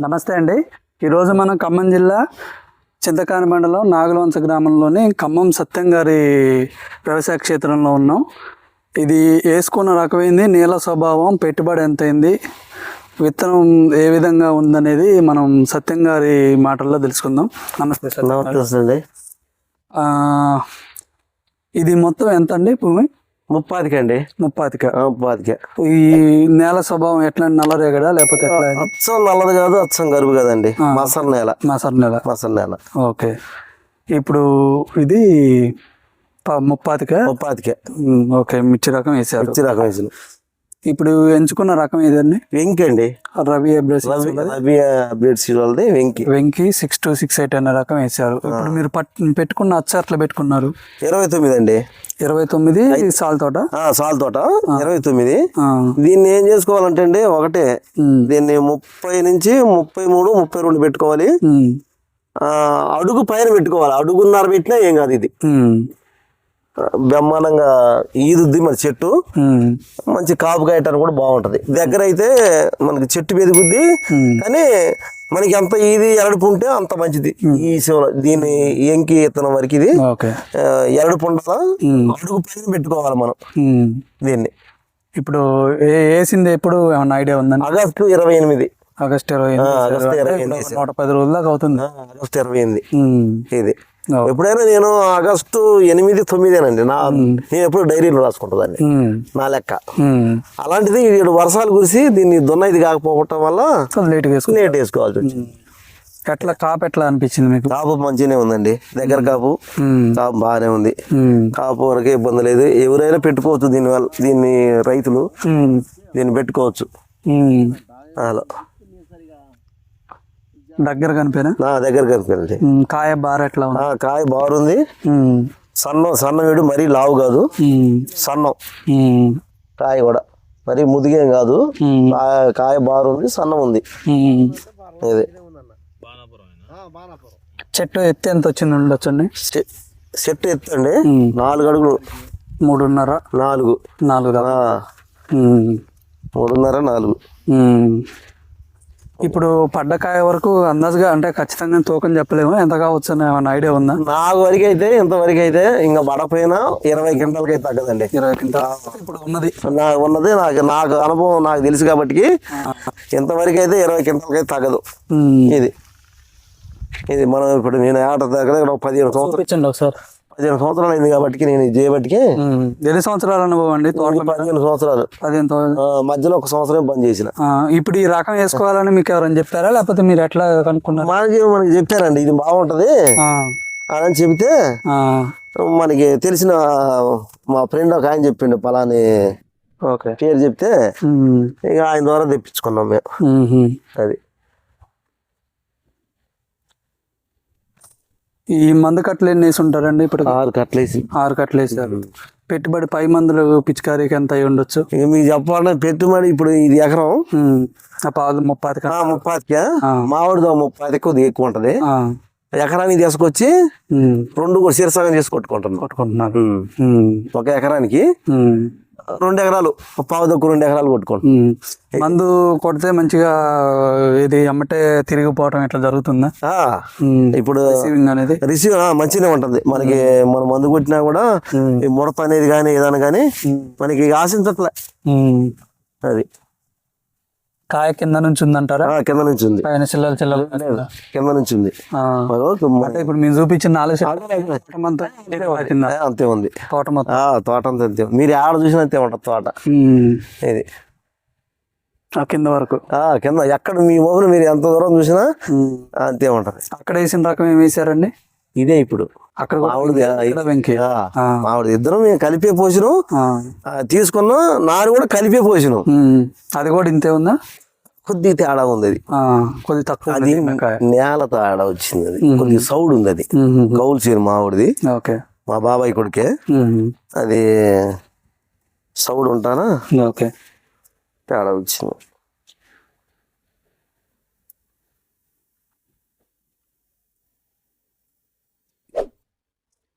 నమస్తే అండి. ఈరోజు మనం ఖమ్మం జిల్లా చింతకాని మండలం నాగలవంచ గ్రామంలోని ఖమ్మం సత్యం గారి వ్యవసాయ క్షేత్రంలో ఉన్నాం. ఇది వేసుకున్న రకమైంది నీళ్ళ స్వభావం పెట్టుబడి ఎంత అయింది విత్తనం ఏ విధంగా ఉందనేది మనం సత్యం గారి మాటల్లో తెలుసుకుందాం. నమస్తే సార్. నమస్తే ఇది మొత్తం ఎంత అండి భూమి? ముప్పాతికి. అండి ముప్పాతిక. ముప్పాతికి ఈ నేల స్వభావం ఎట్లా నల్లరేగడా లేకపోతే అచ్చం నల్లది కాదు అచ్చం గరువు కదండి. మసర్ నేల. మసర్ నేల. మసర్ నేల. ఓకే. ఇప్పుడు ఇది ముప్పాతిక? ముప్పాతికే. ఓకే. మిర్చి రకం వేసారు. ఇచ్చి రకం వేసిన ఇప్పుడు ఎంచుకున్న రకం ఏదండి? వెంకి అండి. రవి అబ్రస్ రవి వాళ్ళది Venki. Venki six two six eight అనే రకం వేసారు ఇప్పుడు మీరు పట్ పెట్టుకున్న అచ్చ అట్లా పెట్టుకున్నారు? ఇరవై తొమ్మిది అండి. ఇరవై తొమ్మిది సాల్ తోట? సాల్ తోట. ఇరవై తొమ్మిది. దీన్ని ఏం చేసుకోవాలంటే అండి ఒకటే. దీన్ని ముప్పై నుంచి ముప్పై మూడు ముప్పై రెండు పెట్టుకోవాలి. అడుగు పైన పెట్టుకోవాలి. అడుగున్నర పెట్టినా ఏం కాదు ఇది. బ్రహ్మాండంగా ఈదుద్ది మన చెట్టు. మంచి కాపు కాయటానికి కూడా బాగుంటది. దగ్గర అయితే మనకి చెట్టు పెరుగుద్ది కానీ మనకి ఎంత ఇది ఎరడుపు ఉంటే అంత మంచిది. ఈ శివల దీని ఎంకి ఇత్తనం వరకు ఇది. ఎరడుపు ఉండదా అడుగు పైన పెట్టుకోవాలి మనం. దీన్ని. ఇప్పుడు వేసింది ఎప్పుడు? ఏమన్నా ఐడియా ఉందండి ఆగస్టు ఇరవై ఎనిమిది. ఆగస్ట్ ఇరవై నూట పది రోజుల దాకా అవుతుంది. ఆగస్టు ఇరవై ఎనిమిది. ఇది. ఎప్పుడైనా నేను ఆగస్టు ఎనిమిది తొమ్మిదేనండి. నా నేను ఎప్పుడు డైరీలో రాసుకుంటుందండి నా లెక్క. అలాంటిది వర్షాలు కురిసి దీన్ని దున్నది కాకపోవటం వల్ల కొంచెం లేట్గా వేసుకుంటాం లేట్ వేసుకోవాల్సి వచ్చింది. ఎట్లా కాపు ఎట్లా అనిపించింది మీకు? కాపు మంచిగానే ఉందండి. దగ్గర కాపు. కాపు బాగానే ఉంది. కాపు వరకే ఇబ్బంది లేదు. ఎవరైనా పెట్టుకోవచ్చు దీని వల్ల దీన్ని రైతులు దీన్ని పెట్టుకోవచ్చు. ఉమ్. దగ్గర కనిపోయినా దగ్గర ఉమ్, కాయ బార ఎట్లా ఉంది? కాయ ఉమ్, సన్నం సన్నం వేడు మరీ లావు కాదు. సన్నం. కాయ కూడా. మరీ ముదిగేం కాదు. కాయ- కాయ బారుంది సన్నం ఉంది. ఇది. చెట్టు ఎత్తి ఎంత వచ్చింది ఉండొచ్చండి? చెట్టు ఎత్తండి ఉమ్. నాలుగు అడుగులు. మూడున్నర? నాలుగు. నాలుగు. మూడున్నర నాలుగు. ఇప్పుడు పడ్డ కాయ వరకు అందాజుగా అంటే ఖచ్చితంగా తూకం చెప్పలేము. ఎంత కావచ్చు అని ఏమైనా ఐడియా ఉందా? నాకు వరకు అయితే ఇంతవరకు అయితే ఇంకా పడపోయినా ఇరవై గంటలకి అయితే తగ్గదండి. ఇరవై కింద ఇప్పుడు ఉన్నది. నాకు ఉన్నది నాకు నాకు అనుభవం నాకు తెలుసు కాబట్టి ఇంతవరకు అయితే ఇరవై గంటలకి అయితే తగ్గదు. ఇది. ఇది మనం ఇప్పుడు నేను ఆట దగ్గర ఒక పదిహేను సంవత్సరాలు ఒకసారి. పదిహేను సంవత్సరాలు అయింది కాబట్టి నేను ఇది చేయబట్టికి. ఎన్ని సంవత్సరాల అనుభవం అండి? తోటల? పదిహేను సంవత్సరాలు. పదిహేను మధ్యలో ఒక సంవత్సరం బంద్ చేసిన. ఇప్పుడు ఈ రకం వేసుకోవాలని మీకు ఎవరైనా చెప్పారా? లేకపోతే మీరు ఎట్లా కనుక్కున్నారు? మనకి మనకి చెప్పారండి ఇది బాగుంటది. అని చెబితే మనకి తెలిసిన మా ఫ్రెండ్ ఒక ఆయన చెప్పిండు పలాని ఓకే. పేరు చెప్తే ఇక ఆయన ద్వారా తెప్పించుకున్నాం మేము. అది. ఈ మందు కట్టలు ఎన్ని వేసి ఉంటారండి ఇప్పుడు ఆరు కట్లేసి ఆరు కట్టలు వేసారు. పెట్టుబడి పై మందులు పిచికారీకి ఎంత అయి ఉండొచ్చు? ఇక మీకు చెప్పాలంటే పెట్టుబడి ఇప్పుడు ఇది ఎకరం. పాలు ముప్పాది ఆ, ముప్పాతికే మామిడిదో ముప్పాతి కొద్దిగా ఎక్కువ ఉంటది. ఎకరానికి తీసుకొచ్చి రెండు కూడా శీర్షంగా చేసి కొట్టుకుంటున్నాం. కొట్టుకుంటున్నారు. ఉమ్, ఒక ఎకరానికి రెండు ఎకరాలు పావు తక్కువ రెండు ఎకరాలు కొట్టుకుంటాం ఉమ్. మందు కొడితే మంచిగా ఇది అమ్మటే తిరిగిపోవటం ఇట్లా జరుగుతుందా? ఇప్పుడు రిసీవింగ్ అనేది? రిసీవ్ మంచిగానే ఉంటది. మనకి మనం మందు కొట్టినా కూడా ఈ ముడత అనేది కానీ ఏదైనా కానీ మనకి ఆశించట్లే. అది. కాయ కింద నుంచి ఉందంటారా? కింద నుంచి ఉంది. పైన చిల్లలు చిల్లలు కింద నుంచి ఉంది. అంటే ఇప్పుడు మేము చూపించిన అంతా ఉంది. తోట మొత్తం. ఆ తోట అంతా అంతే. మీరు ఆడ చూసినా అంతే ఉంటుంది తోట. ఇది. ఆ కింద వరకు. ఆ కింద ఎక్కడ మీ మొబైల్ మీరు ఎంత దూరం చూసినా అంతే ఉంటది. అక్కడ వేసిన రకం ఏం వేసారండి? ఇదే ఇప్పుడు. అక్కడ కూడా మామిడిది ఆ, ఇక్కడ వెంకి? ఆ, ఆ. మామిడి ఇద్దరం మేము కలిపే పోసినాం. తీసుకున్నాం. నారు కూడా కలిపే పోసినాం. అది కూడా ఇంతే ఉందా? కొద్దిగా తేడా ఉంది అది కొద్ది తక్కువ అది నేల తేడా వచ్చింది అది కొద్దిగా సౌడ్ ఉంది అది. కౌలు చీర మామిడిది ఓకే. మా బాబాయ్ కొడుకే. అది సౌడ్ ఉంటానా? ఓకే. తేడా వచ్చింది.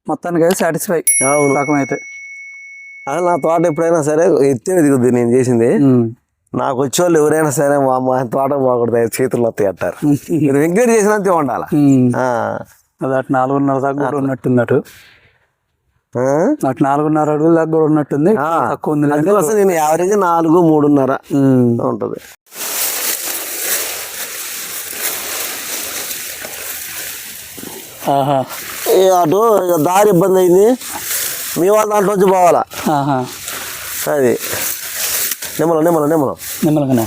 మొత్తానికి అయితే సాటిస్ఫై అవును. రకం అయితే నా తోట ఎప్పుడైనా సరే ఎత్తే దిగుద్ది నేను చేసింది. నాకు వచ్చేవాళ్ళు ఎవరైనా సరే మా తోట బాగుంటుంది చేతులు వస్తాయి అంటారు. మీరు ఎంకరేజ్ చేసినంతే ఉండాలి. అది అటు నాలుగున్నర దాకా కూడా ఉన్నట్టుంది అటు? అటు నాలుగున్నర అడుగుల దాకా కూడా ఉన్నట్టుంది. తక్కువ ఉంది అందుకోసం నేను యావరేజ్ నాలుగు మూడున్నర ఉంటుంది. అటు దారి ఇబ్బంది అయింది. మీ వాళ్ళ దాంట్లో వచ్చి పోవాలా நிமலம் நிமலம் நிமலம் நிமலங்கண்ணா